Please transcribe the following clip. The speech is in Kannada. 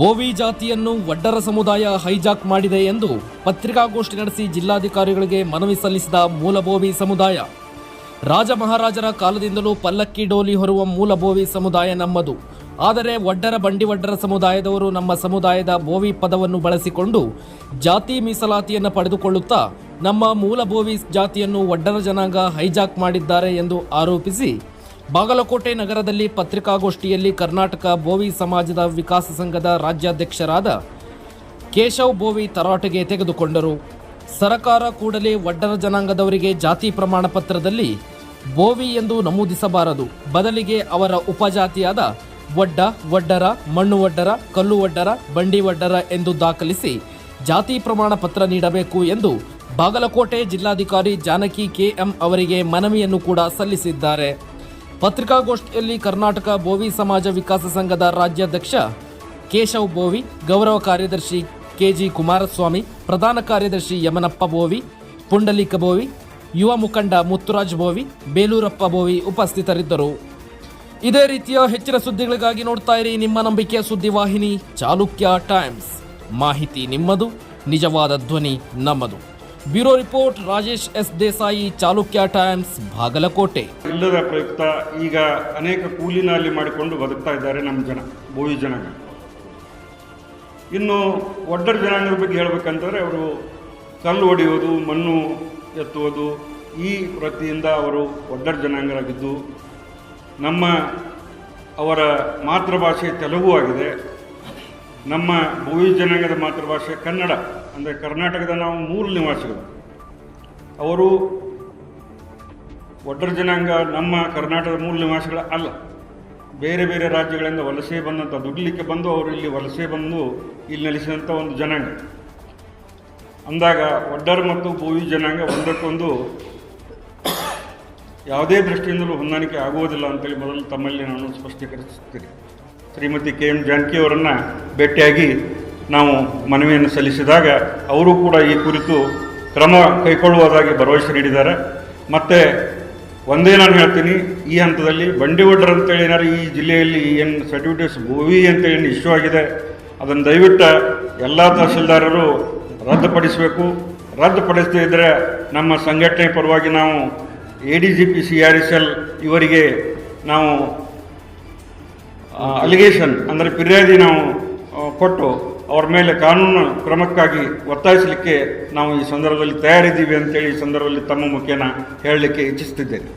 ಬೋವಿ ಜಾತಿಯನ್ನು ವಡ್ಡರ ಸಮುದಾಯ ಹೈಜಾಕ್ ಮಾಡಿದೆ ಎಂದು ಪತ್ರಿಕಾಗೋಷ್ಠಿ ನಡೆಸಿ ಜಿಲ್ಲಾಧಿಕಾರಿಗಳಿಗೆ ಮನವಿ ಸಲ್ಲಿಸಿದ ಮೂಲಬೋವಿ ಸಮುದಾಯ. ರಾಜಮಹಾರಾಜರ ಕಾಲದಿಂದಲೂ ಪಲ್ಲಕ್ಕಿ ಡೋಲಿ ಹೊರುವ ಮೂಲಬೋವಿ ಸಮುದಾಯ ನಮ್ಮದು. ಆದರೆ ವಡ್ಡರ ಬಂಡಿವಡ್ಡರ ಸಮುದಾಯದವರು ನಮ್ಮ ಸಮುದಾಯದ ಬೋವಿ ಪದವನ್ನು ಬಳಸಿಕೊಂಡು ಜಾತಿ ಮೀಸಲಾತಿಯನ್ನು ಪಡೆದುಕೊಳ್ಳುತ್ತಾ ನಮ್ಮ ಮೂಲಬೋವಿ ಜಾತಿಯನ್ನು ವಡ್ಡರ ಜನಾಂಗ ಹೈಜಾಕ್ ಮಾಡಿದ್ದಾರೆ ಎಂದು ಆರೋಪಿಸಿ ಬಾಗಲಕೋಟೆ ನಗರದಲ್ಲಿ ಪತ್ರಿಕಾಗೋಷ್ಠಿಯಲ್ಲಿ ಕರ್ನಾಟಕ ಬೋವಿ ಸಮಾಜದ ವಿಕಾಸ ಸಂಘದ ರಾಜ್ಯಾಧ್ಯಕ್ಷರಾದ ಕೇಶವ್ ಬೋವಿ ತರಾಟೆಗೆ ತೆಗೆದುಕೊಂಡರು. ಸರಕಾರ ಕೂಡಲೇ ವಡ್ಡರ ಜನಾಂಗದವರಿಗೆ ಜಾತಿ ಪ್ರಮಾಣ ಪತ್ರದಲ್ಲಿ ಬೋವಿ ಎಂದು ನಮೂದಿಸಬಾರದು. ಬದಲಿಗೆ ಅವರ ಉಪಜಾತಿಯಾದ ವಡ್ಡ ವಡ್ಡರ ಮಣ್ಣು ವಡ್ಡರ ಕಲ್ಲು ವಡ್ಡರ ಬಂಡಿ ವಡ್ಡರ ಎಂದು ದಾಖಲಿಸಿ ಜಾತಿ ಪ್ರಮಾಣ ಪತ್ರ ನೀಡಬೇಕು ಎಂದು ಬಾಗಲಕೋಟೆ ಜಿಲ್ಲಾಧಿಕಾರಿ ಜಾನಕಿ ಕೆಎಂ ಅವರಿಗೆ ಮನವಿಯನ್ನು ಕೂಡ ಸಲ್ಲಿಸಿದ್ದಾರೆ. ಪತ್ರಿಕಾಗೋಷ್ಠಿಯಲ್ಲಿ ಕರ್ನಾಟಕ ಬೋವಿ ಸಮಾಜ ವಿಕಾಸ ಸಂಘದ ರಾಜ್ಯಾಧ್ಯಕ್ಷ ಕೇಶವ್ ಬೋವಿ, ಗೌರವ ಕಾರ್ಯದರ್ಶಿ ಕೆಜಿ ಕುಮಾರಸ್ವಾಮಿ, ಪ್ರಧಾನ ಕಾರ್ಯದರ್ಶಿ ಯಮನಪ್ಪ ಬೋವಿ, ಪುಂಡಲಿಕ ಬೋವಿ, ಯುವ ಮುಖಂಡ ಮುತ್ತುರಾಜ್ ಬೋವಿ, ಬೇಲೂರಪ್ಪ ಬೋವಿ ಉಪಸ್ಥಿತರಿದ್ದರು. ಇದೇ ರೀತಿಯ ಹೆಚ್ಚಿನ ಸುದ್ದಿಗಳಿಗಾಗಿ ನೋಡ್ತಾ ಇರಿ ನಿಮ್ಮ ನಂಬಿಕೆಯ ಸುದ್ದಿವಾಹಿನಿ ಚಾಲುಕ್ಯ ಟೈಮ್ಸ್. ಮಾಹಿತಿ ನಿಮ್ಮದು, ನಿಜವಾದ ಧ್ವನಿ ನಮ್ಮದು. Bureau report, Rajesh S Desai, Chalukya Times, Bagalkote. ಇಲ್ಲದ ಪ್ರಯುಕ್ತ ಈಗ ಅನೇಕ ಕೂಲಿನಲ್ಲಿ ಮಾಡಿಕೊಂಡು ಬದುಕ್ತಾ ಇದ್ದಾರೆ ನಮ್ಮ ಜನ ಬೋವಿ ಜನಾಂಗ ಇನ್ನು ಒಡ್ಡರ ಜನಾಂಗದ ಬಗ್ಗೆ ಹೇಳಬೇಕಂತಂದರೆ ಅವರು ಕಲ್ಲು ಹೊಡೆಯೋದು ಮಣ್ಣು ಎತ್ತುವುದು, ಈ ವೃತ್ತಿಯಿಂದ ಅವರು ಒಡ್ಡರ ಜನಾಂಗರಾಗಿದ್ದು, ನಮ್ಮ ಅವರ ಮಾತೃಭಾಷೆ ತೆಲುಗು ಆಗಿದೆ. ನಮ್ಮ ಬೋವಿ ಜನಾಂಗದ ಮಾತೃಭಾಷೆ ಕನ್ನಡ. ಅಂದರೆ ಕರ್ನಾಟಕದ ನಾವು ಮೂಲ ನಿವಾಸಿಗಳು. ಅವರು ಒಡ್ಡರ ಜನಾಂಗ ನಮ್ಮ ಕರ್ನಾಟಕದ ಮೂಲ ನಿವಾಸಿಗಳ ಅಲ್ಲ. ಬೇರೆ ಬೇರೆ ರಾಜ್ಯಗಳಿಂದ ವಲಸೆ ಬಂದಂಥ ದುಡ್ಲಿಕ್ಕೆ ಬಂದು ಅವರು ಇಲ್ಲಿ ವಲಸೆ ಬಂದು ಇಲ್ಲಿ ನೆಲೆಸಿದಂಥ ಒಂದು ಜನಾಂಗ. ಅಂದಾಗ ಒಡ್ಡರ್ ಮತ್ತು ಭೂವಿ ಜನಾಂಗ ಒಂದಕ್ಕೊಂದು ಯಾವುದೇ ದೃಷ್ಟಿಯಿಂದಲೂ ಹೊಂದಾಣಿಕೆ ಆಗುವುದಿಲ್ಲ ಅಂತೇಳಿ ಮೊದಲು ತಮ್ಮಲ್ಲಿ ನಾನು ಸ್ಪಷ್ಟೀಕರಿಸುತ್ತೇನೆ. ಶ್ರೀಮತಿ ಕೆ ಎಂ ಜಾನಕಿ ಅವರನ್ನು ಭೇಟಿಯಾಗಿ ನಾವು ಮನವಿಯನ್ನು ಸಲ್ಲಿಸಿದಾಗ ಅವರು ಕೂಡ ಈ ಕುರಿತು ಕ್ರಮ ಕೈಗೊಳ್ಳುವುದಾಗಿ ಭರವಸೆ ನೀಡಿದ್ದಾರೆ. ಮತ್ತು ಒಂದೇ ನಾನು ಹೇಳ್ತೀನಿ, ಈ ಹಂತದಲ್ಲಿ ಬಂಡಿವಡ್ರ ಅಂತೇಳಿ ಏನಾರು ಈ ಜಿಲ್ಲೆಯಲ್ಲಿ ಏನು ಸರ್ಟಿಫಿಕೇಟ್ಸ್ ಭೂವಿ ಅಂತೇಳಿ ಏನು ಇಶ್ಯೂ ಆಗಿದೆ, ಅದನ್ನು ದಯವಿಟ್ಟು ಎಲ್ಲ ತಹಸೀಲ್ದಾರರು ರದ್ದುಪಡಿಸಬೇಕು. ರದ್ದುಪಡಿಸದೇ ಇದ್ದರೆ ನಮ್ಮ ಸಂಘಟನೆ ಪರವಾಗಿ ನಾವು A D G P C R S L ಇವರಿಗೆ ನಾವು ಅಲಿಗೇಷನ್ ಅಂದರೆ ಫಿರ್ಯಾದಿ ನಾವು ಕೊಟ್ಟು ಅವ್ರ ಮೇಲೆ ಕಾನೂನು ಕ್ರಮಕ್ಕಾಗಿ ಒತ್ತಾಯಿಸಲಿಕ್ಕೆ ನಾವು ಈ ಸಂದರ್ಭದಲ್ಲಿ ತಯಾರಿದ್ದೀವಿ ಅಂತೇಳಿ ಈ ಸಂದರ್ಭದಲ್ಲಿ ತಮ್ಮ ಮುಖೇನ ಹೇಳಲಿಕ್ಕೆ ಇಚ್ಛಿಸ್ತಿದ್ದೇನೆ